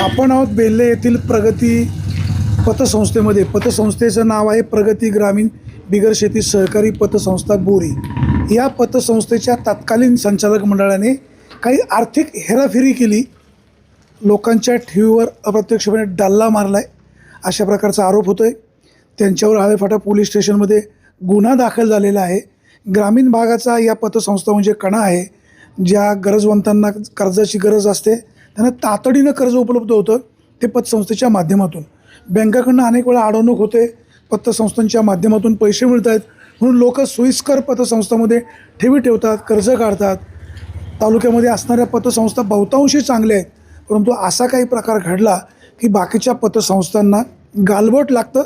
आपण आहोत बेल्ले येथील प्रगती पतसंस्थेमध्ये. पतसंस्थेचं नाव आहे प्रगती ग्रामीण बिगर शेती सहकारी पतसंस्था बोरी. या पतसंस्थेच्या तत्कालीन संचालक मंडळाने काही आर्थिक हेराफेरी केली. लोकांच्या ठेवीवर अप्रत्यक्षपणे डल्ला मारला आहे अशा प्रकारचा आरोप होतो आहे त्यांच्यावर आळेफाटा पोलीस स्टेशनमध्ये गुन्हा दाखल झालेला आहे. ग्रामीण भागाचा या पतसंस्था म्हणजे कणा आहे. ज्या गरजवंतांना कर्जाची गरज असते त्यांना तातडीनं कर्ज उपलब्ध होतं ते पतसंस्थेच्या माध्यमातून. बँकाकडनं अनेक वेळा अडवणूक होते पतसंस्थांच्या माध्यमातून पैसे मिळत आहेत म्हणून लोक सोयीस्कर पतसंस्थामध्ये ठेवी ठेवतात कर्ज काढतात. तालुक्यामध्ये असणाऱ्या पतसंस्था बहुतांशी चांगल्या आहेत परंतु असा काही प्रकार घडला की बाकीच्या पतसंस्थांना गालबोट लागतं.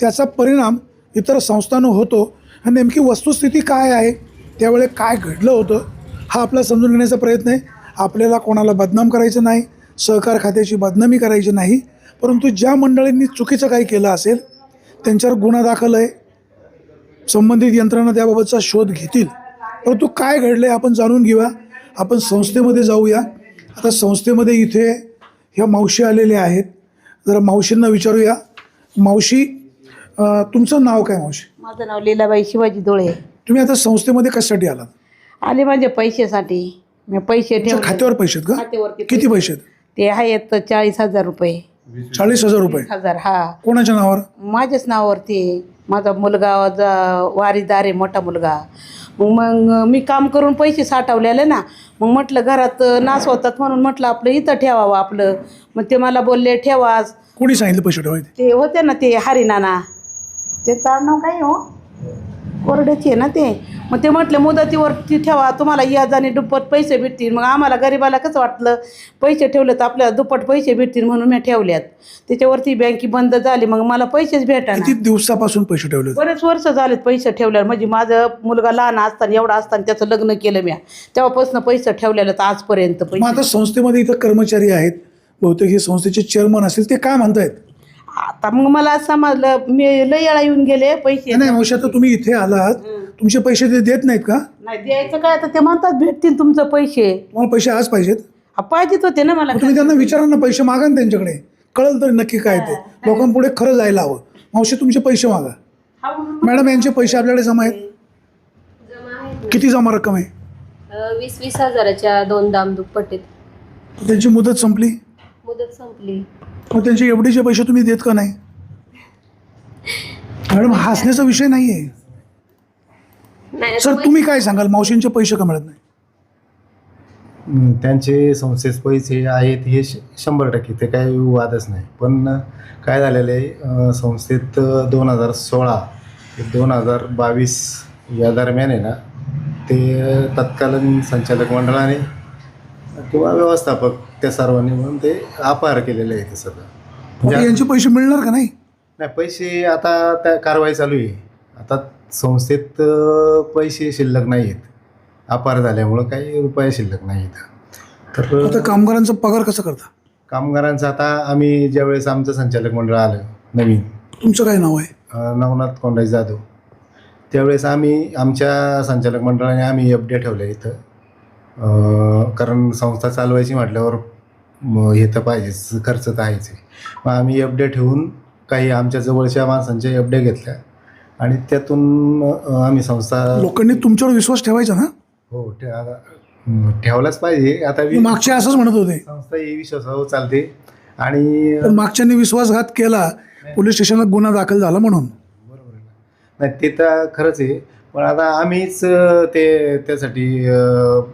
त्याचा परिणाम इतर संस्थांना होतो. आणि नेमकी वस्तुस्थिती काय आहे त्यावेळी काय घडलं होतं हा आपला समजून घेण्याचा प्रयत्न आहे. आपल्याला कोणाला बदनाम करायचं नाही सहकार खात्याची बदनामी करायची नाही परंतु ज्या मंडळींनी चुकीचं काही केलं असेल त्यांच्यावर गुन्हा दाखल आहे संबंधित यंत्रणा त्याबाबतचा शोध घेतील. परंतु काय घडलं आहे आपण जाणून घेऊया. आपण संस्थेमध्ये जाऊया. आता संस्थेमध्ये इथे ह्या मावशी आलेल्या आहेत. जरा मावशींना विचारूया. मावशी अं, तुमचं नाव काय मावशी? माझं नाव लीलाबाई शिवाजी डोळे तुम्ही आता संस्थेमध्ये कशासाठी आलात? आले माझ्या पैशासाठी. मी पैसे तुमच्या ठेवले. खात्यावर पैसे आहेत का? खात्यावरती किती पैसे. आहेत? ते आहेत चाळीस हजार रुपये. चाळीस हजार रुपये? हजार हा. कोणाच्या नावावर? माझ्याच नावावरती. आहे. माझा मुलगा जा- वारीदार आहे मोठा मुलगा. मग मग मी काम करून पैसे साठवलेले ना मग म्हटलं घरात नास होतात म्हणून म्हटलं आपलं इथं ठेवावं आपलं. मग ते मला बोलले ठेवा कोणी सांगितलं पैसे ठेवायचे? ते होते ना ते हरिनाना. ते नाव काय हो? कोरड्याची आहे ना ते. मग ते म्हटले मुदतीवरती ठेवा तुम्हाला याजाने दुप्पट पैसे भेटतील. मग आम्हाला गरिबाला कसं वाटलं? पैसे ठेवले तर आपल्याला दुप्पट पैसे भेटतील म्हणून मी ठेवल्यात. त्याच्यावरती बँकी बंद झाली मग मला पैसेच भेटा किती दिवसापासून पैसे ठेवले होते बरेच वर्ष झालेत पैसे ठेवल्यावर. म्हणजे माझं मुलगा लहान असताना एवढा असताना त्याचं लग्न केलं मी तेव्हापासून पैसे ठेवलेलं तर आजपर्यंत मग पैसे आता संस्थेमध्ये इथं कर्मचारी आहेत. बहुतेक हे संस्थेचे चेअरमन असतील ते काय म्हणतायत? आता मग मला समजलं मी लय वेळा येऊन गेले पैसे. नाही मावशी आता तुम्ही इथे आलात. तुमचे पैसे ते देत नाहीत का? नाही द्यायचं काय? तर ते म्हणतात भेटतील तुमचं पैसे. तुम्हाला पैसे आज पाहिजेत. हा, पाहिजेत होते ना मला मग तुम्ही त्यांना विचारा ना पैसे मागा ना त्यांच्याकडे. कळलं तरी नक्की काय ते. लोकांपुढे खरं जायला हवं. मावशी तुमचे पैसे मागा. हा, मॅडम यांचे पैसे आपल्याकडे जमा आहेत? जमा आहेत ना. किती जमा रक्कम आहे? अ, वीस वीस हजाराच्या दोन दाम दुप्पट आहेत त्यांची मुदत संपली? मुदत संपली. मग त्यांचे एवढीचे पैसे तुम्ही देत का नाही? मॅडम हसण्याचा विषय नाही आहे नाही सर तुम्ही काय सांगाल? मावशींचे पैसे का मिळत नाही? हम्म, त्यांचे संस्थेत पैसे आहेत हे श- शंभर टक्के ते काही वादच नाही. पण काय झालेलं आहे अं, संस्थेत दोन हजार सोळा ते दोन हजार बावीस या दरम्यान आहे ना ते तत्कालीन संचालक मंडळाने किंवा व्यवस्थापक त्या सर्वांनी म्हणून ते अपहार केलेले आहे ते सगळं. मग यांचे पैसे मिळणार का नाही? नाही पैसे आता त्या कारवाई चालू आहे. आता संस्थेत अं, पैसे शिल्लक नाही आहेत. अपार झाल्यामुळं काही रुपये शिल्लक नाही आहेत. आता तर कामगारांचा पगार कसा करता? कामगारांचं आता आम्ही ज्यावेळेस आमचं संचालक मंडळ आलं नवीन. तुमचं काय नाव आहे? अं, नवनाथ कोंडाई जाधव. त्यावेळेस आम्ही आमच्या संचालक मंडळाने आम्ही एफ डी ठेवल्या इथं. अं, कारण संस्था चालवायची म्हटल्यावर हे तर पाहिजेच खर्च तर आहेच आहे. मग आम्ही एफ डी ठेवून काही आमच्या जवळच्या माणसांच्या एफ डी घेतल्या आणि त्यातून आम्ही संस्था लोकांनी तुमच्यावर विश्वास ठेवायचा ना? हो ठेवलाच पाहिजे. आता वि- मागचे असंच म्हणत होते. संस्था ही विश्वासावर चालते आणि मागच्यांनी विश्वासघात केला पोलीस स्टेशनला गुन्हा दाखल झाला म्हणून. बरोबर. नाही ते तर खरंच आहे. पण आता आम्हीच ते त्यासाठी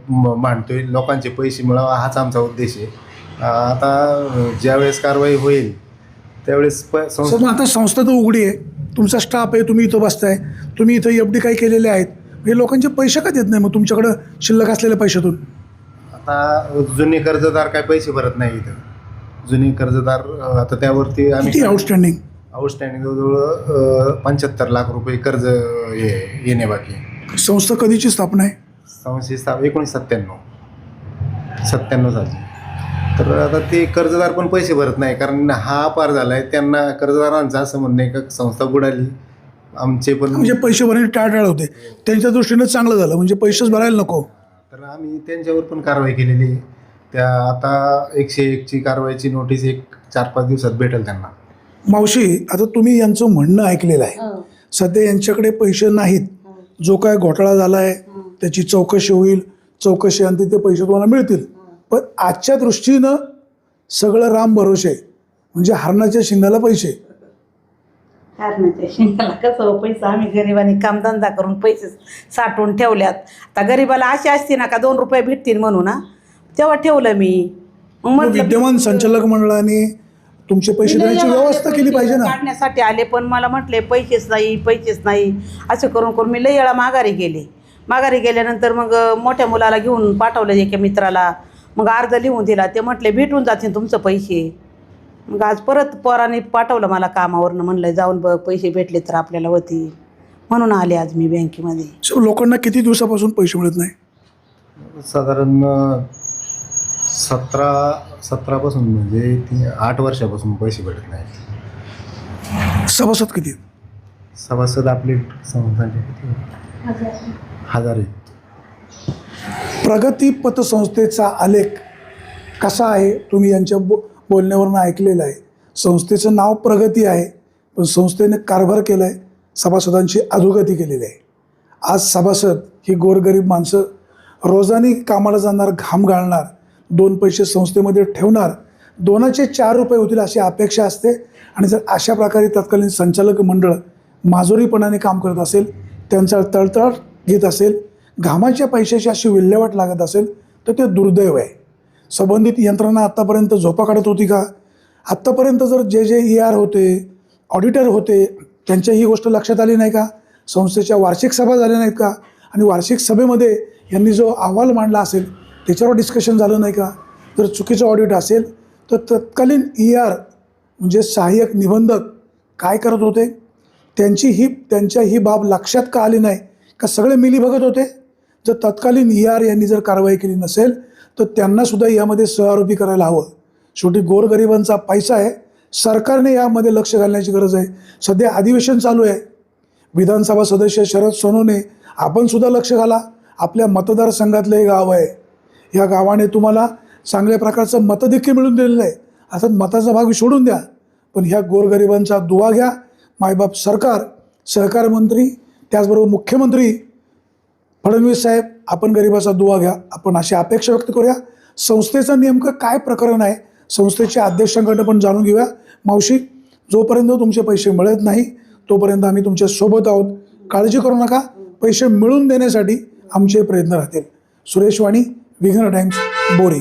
मांडतोय. लोकांचे पैसे मिळावा हाच आमचा उद्देश आहे. आता ज्यावेळेस कारवाई होईल त्यावेळेस प सर संस्था मग आता संस्था तर उघडी आहे. तुमचा स्टाफ आहे तुम्ही इथं बसताय. तुम्ही इथं एफ डी काही केलेले आहेत? हे लोकांचे पैसे का देत नाही मग तुमच्याकडं शिल्लक असलेल्या पैशातून? आता जुने कर्जदार काय पैसे भरत नाही इथं. जुने कर्जदार अं, आता त्यावरती किती आम्ही आउटस्टँडिंग आउटस्टँडिंग जवळजवळ पंच्याहत्तर लाख रुपये कर्ज ये- येणे बाकी आहे. संस्था कधीची स्थापना आहे? संशय स्थाप एकोणीस सत्त्याण्णव. सत्त्याण्णव साली तर आता ते कर्जदार पण पैसे भरत नाही कारण हा पार झाला आहे त्यांना कर्जदारांचं असं म्हणणं आहे का संस्था बुडाली. आमचे पण म्हणजे पैसे भरणे टाळटाळ होते. त्यांच्या दृष्टीनं चांगलं झालं म्हणजे पैसेच भरायला नको. तर आम्ही त्यांच्यावर पण कारवाई केलेली आहे. त्या आता एकशे एकची कारवाईची नोटीस एक चार पाच दिवसात भेटेल त्यांना. मावशी आता तुम्ही यांचं म्हणणं ऐकलेलं आहे. सध्या यांच्याकडे पैसे नाहीत. जो काय घोटाळा झाला आहे त्याची चौकशी होईल. चौकशी अंती ते पैसे तुम्हाला मिळतील. पण आजच्या दृष्टीनं सगळं राम भरोसे म्हणजे हरणाच्या शिंगाला पैसे. हरणाच्या शिंगाला कसं हो पैसा? आम्ही गरिबांनी कामधंदा करून पैसे साठवून ठेवल्यात. आता गरिबाला अशी असते ना का दोन रुपये भेटतील म्हणून ना तेव्हा ठेवलं मी. मग म्हटलं विद्यमान संचालक मंडळाने तुमचे पैसे देण्याची व्यवस्था केली पाहिजे ना? काढण्यासाठी आले पण मला म्हटले पैसेच नाही पैसेच नाही. असं करून करून मी लई वेळा माघारी गेले. माघारी गेल्यानंतर मग मोठ्या मुलाला घेऊन पाठवलं एका मित्राला. मग अर्ज लिहून दिला. ते म्हटले भेटून जातील तुमचं पैसे. मग आज परत पोराने पाठवलं मला कामावरनं म्हणलं जाऊन बघ पैसे भेटले तर आपल्याला होती म्हणून आले आज मी बँकेमध्ये. So, लोकांना किती दिवसापासून पैसे मिळत नाही? साधारण सतरा सतरापासून म्हणजे ती आठ वर्षापासून पैसे भेटत नाही सभासद किती? सभासद आपले संस्थांचे किती? हजार. आहेत प्रगती पतसंस्थेचा आलेख कसा आहे? तुम्ही यांच्या बो बोलण्यावरून ऐकलेलं आहे. संस्थेचं नाव प्रगती आहे पण संस्थेने कारभार केला आहे सभासदांची अधोगती केलेली आहे. आज सभासद ही गोरगरीब माणसं रोजानी कामाला जाणार घाम घालणार दोन पैसे संस्थेमध्ये ठेवणार दोनाचे चार रुपये होतील अशी अपेक्षा असते. आणि जर अशा प्रकारे तत्कालीन संचालक मंडळ माजुरीपणाने काम करत असेल त्यांचा तळतळ घेत असेल घामाच्या पैशाची अशी विल्हेवाट लागत असेल तर ते दुर्दैव आहे. संबंधित यंत्रणा आत्तापर्यंत झोपा काढत होती का? आत्तापर्यंत जर जे जे ई आर होते ऑडिटर होते त्यांच्या ही गोष्ट लक्षात आली नाही का? संस्थेच्या वार्षिक सभा झाल्या नाहीत का? आणि वार्षिक सभेमध्ये यांनी जो अहवाल मांडला असेल त्याच्यावर डिस्कशन झालं नाही का? जर चुकीचं ऑडिट असेल तर तत्कालीन ई आर म्हणजे सहाय्यक निबंधक काय करत होते? त्यांची ही त्यांच्या ही बाब लक्षात का आली नाही? का सगळे मिली बघत होते? जर तत्कालीन ई आर यांनी जर कारवाई केली नसेल तर त्यांनासुद्धा यामध्ये सहआरोपी करायला हवं. शेवटी गोरगरिबांचा पैसा आहे. सरकारने यामध्ये लक्ष घालण्याची गरज आहे. सध्या अधिवेशन चालू आहे. विधानसभा सदस्य शरद सोनवणे आपणसुद्धा लक्ष घाला. आपल्या मतदारसंघातलं हे गाव आहे. या गावाने तुम्हाला चांगल्या प्रकारचं मतं देखील मिळून दिलेलं आहे. अर्थात मताचा भाग सोडून द्या. पण ह्या गोरगरिबांचा दुवा घ्या. मायबाप सरकार सहकार मंत्री त्याचबरोबर मुख्यमंत्री फडणवीस साहेब आपण गरिबाचा दुवा घ्या. आपण अशी अपेक्षा व्यक्त करूया. संस्थेचं नेमकं काय प्रकरण आहे? संस्थेच्या अध्यक्षांकडनं पण जाणून घेऊया. मावशी जोपर्यंत तुमचे पैसे मिळत नाही तोपर्यंत आम्ही तुमच्यासोबत आहोत. काळजी करू नका. पैसे मिळून देण्यासाठी आमचे प्रयत्न राहतील. सुरेश वाणी विघ्न टाइम्स बोरी.